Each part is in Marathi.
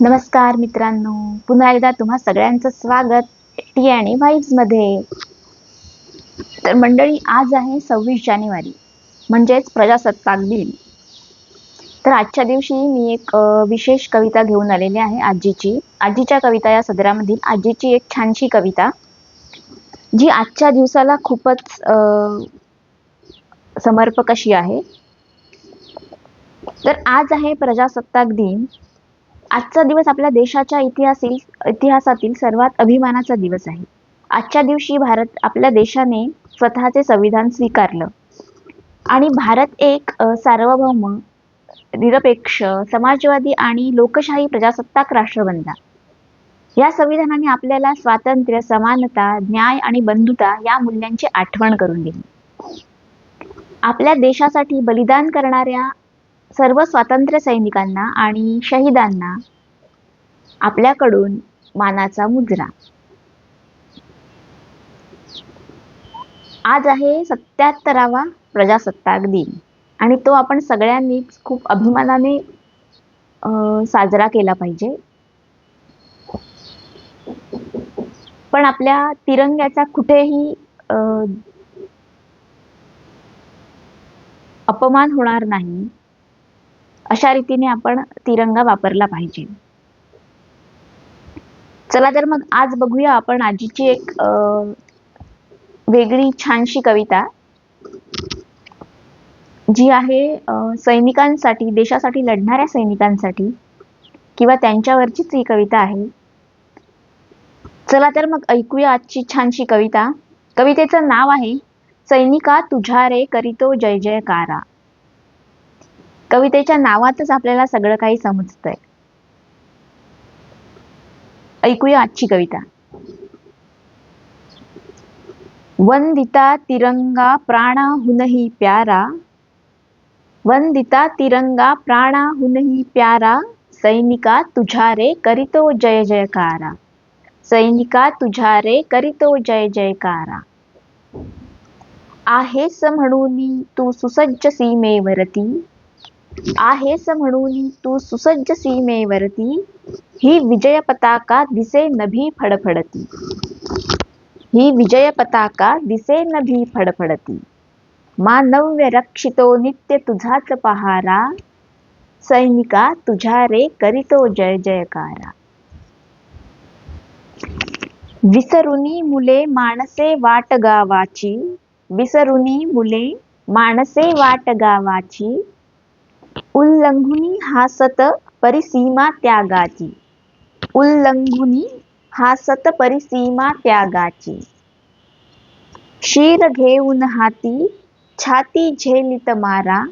नमस्कार मित्रांनो. पुन्हा एकदा तुम्हा सगळ्यांचं स्वागत टी आणि मध्ये. तर मंडळी आज आहे सव्वीस जानेवारी म्हणजेच प्रजासत्ताक दिन. तर आजच्या दिवशी मी एक विशेष कविता घेऊन आलेली आहे आजीची. आजीच्या कविता या सदरामधील आजीची एक छानशी कविता जी आजच्या दिवसाला खूपच समर्पक अशी आहे. तर आज आहे प्रजासत्ताक दिन. आजचा दिवस आपल्या देशाच्या इतिहासील इतिहासातील सर्वात अभिमानाचा दिवस आहे. आजच्या दिवशी भारत आपल्या देशाने स्वतःचे संविधान स्वीकारलं. आणि भारत एक सार्वभौम निरपेक्ष समाजवादी आणि लोकशाही प्रजासत्ताक राष्ट्र बनला या संविधानाने आपल्याला स्वातंत्र्य समानता न्याय आणि बंधुता या मूल्यांची आठवण करून दिली. आपल्या देशासाठी बलिदान करणाऱ्या सर्व स्वातंत्र्य सैनिकांना आणि शहीदांना आपल्याकडून मानाचा मुजरा. आज आहे सत्याहत्तरावा प्रजासत्ताक दिन आणि तो आपण सगळ्यांनीच खूप अभिमानाने अं, साजरा केला पाहिजे. पण आपल्या तिरंग्याचा कुठेही अं, अपमान होणार नाही. अशा रीतीने आपण तिरंगा वापरला पाहिजे. चला तर मग आज बघूया आपण आजीची एक वेगळी छानशी कविता. जी आहे सैनिकांसाठी देशासाठी लढणाऱ्या सैनिकांसाठी किंवा त्यांच्यावरचीच ही कविता आहे. चला तर मग ऐकूया आजची छानशी कविता. कवितेचं नाव आहे सैनिका तुझ्या रे करीतो जय जयकारा. कवितेच्या नावातच आपल्याला सगळं काही समजतंय. ऐकूया आजची कविता. वंदिता तिरंगा प्राणाहूनही प्यारा. वंदिता तिरंगा प्राणाहूनही प्यारा. सैनिका तुझारे रे करीतो जय जयकारा. सैनिका तुझारे रे करीतो जय जयकारा. आहेस म्हणून तू सुसज्ज सीमेवरती. आहेस म्हणून तू सुसज्ज सीमेवरती ही विजय पताका दिसे नभी फडफडती. ही विजय पताका दिसे नभी फडफडती. मानव्य रक्षितो नित्य तुझाच पहारा. सैनिका तुझ्या रे करितो जय जयकारा. विसरुनी मुले माणसे वाट गावाची. विसरुनी मुले माणसे वाट गावाची. उल्लंघुनी हासत परिसीमा त्यागाची. उल्लंघुनी हासत परिसीमा त्यागाची. शीर घेऊन हाती छाती झेलित मारा.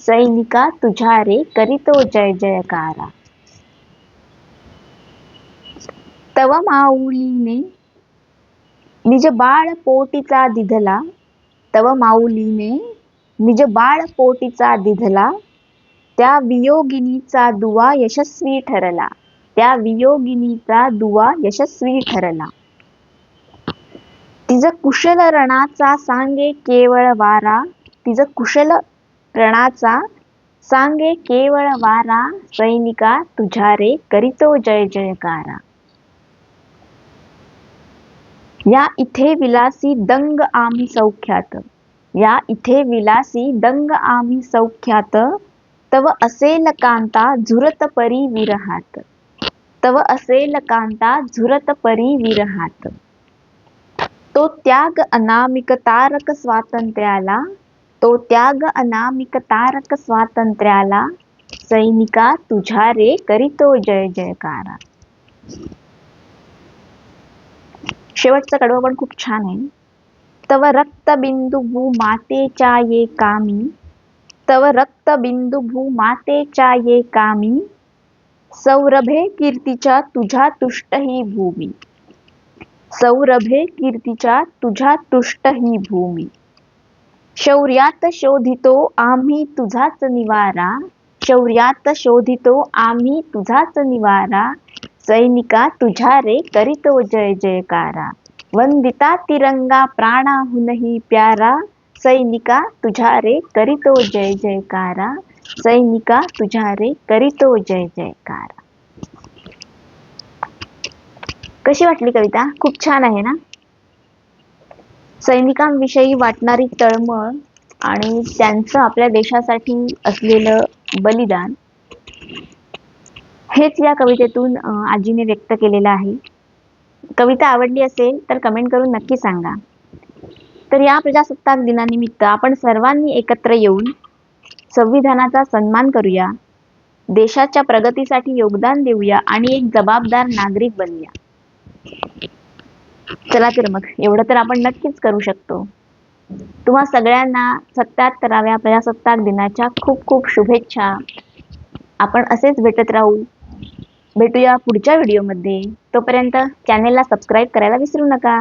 सैनिका तुझारे रे करीतो जय जयकारा. तव माऊलीने निज बाळ पोटीचा दिधला. तव माऊलीने निज बाळ पोटीचा दिधला. त्या वियोगिनीचा दुवा यशस्वी ठरला. त्या वियोगिनीचा दुवा यशस्वी ठरला. तिज कुशल रणाचा सांगे केवळ वारा तिज कुशल रणाचा सांगे केवळ वारा सैनिका तुझ्या रे करीतो जय जयकारा. या इथे विलासी दंग आम्ही सौख्यात. या इथे विलासी दंग आम्ही सौख्यात. तव असेल कांता झुरत परी विरहात. तव असेल कांता झुरत परी विरहात. तो त्याग अनामिक तारक स्वातंत्र्याला तो त्याग अनामिक तारक स्वातंत्र्याला सैनिका तुझ्या रे करीतो जय जयकारा. शेवटचा कडवं पण खूप छान आहे. तव रक्तबिंदू भू मातेच्या ये कामी तव रक्त भू मातेच्या ये कामी. सौरभे कीर्तीच्या तुझ्या तुष्ट ही भूमी. सौरभे कीर्तीच्या तुझ्या तुष्ट ही भूमी. शौर्यात शोधितो आम्ही तुझाच निवारा. शौर्यात शोधितो आम्ही तुझाच निवारा. सैनिका तुझ्या रे करीतो जय जयकारा. वंदिता तिरंगा प्राणाहुनही प्यारा. सैनिका तुझ्या रे करीतो जय जयकारा. सैनिका तुझ्या रे करीतो जय जयकारा. कशी वाटली कविता? खूप छान आहे ना? सैनिकांविषयी वाटणारी तळमळ आणि त्यांचं आपल्या देशासाठी असलेलं बलिदान हेच या कवितेतून आजीने व्यक्त केलेलं आहे. कविता आवडली असेल तर कमेंट करून नक्की सांगा. तर या प्रजासत्ताक दिनानिमित्त आपण सर्वांनी एकत्र येऊन संविधानाचा सन्मान करूया. देशाच्या प्रगतीसाठी योगदान देऊया आणि एक जबाबदार नागरिक बनूया. चला तर मग एवढं तर आपण नक्कीच करू शकतो. तुम्हा सगळ्यांना सत्याहत्तराव्या प्रजासत्ताक दिनाच्या खूप खूप शुभेच्छा. आपण असेच भेटत राहू. भेटूया पुढच्या व्हिडिओमध्ये. तोपर्यंत चॅनेलला सबस्क्राईब करायला विसरू नका.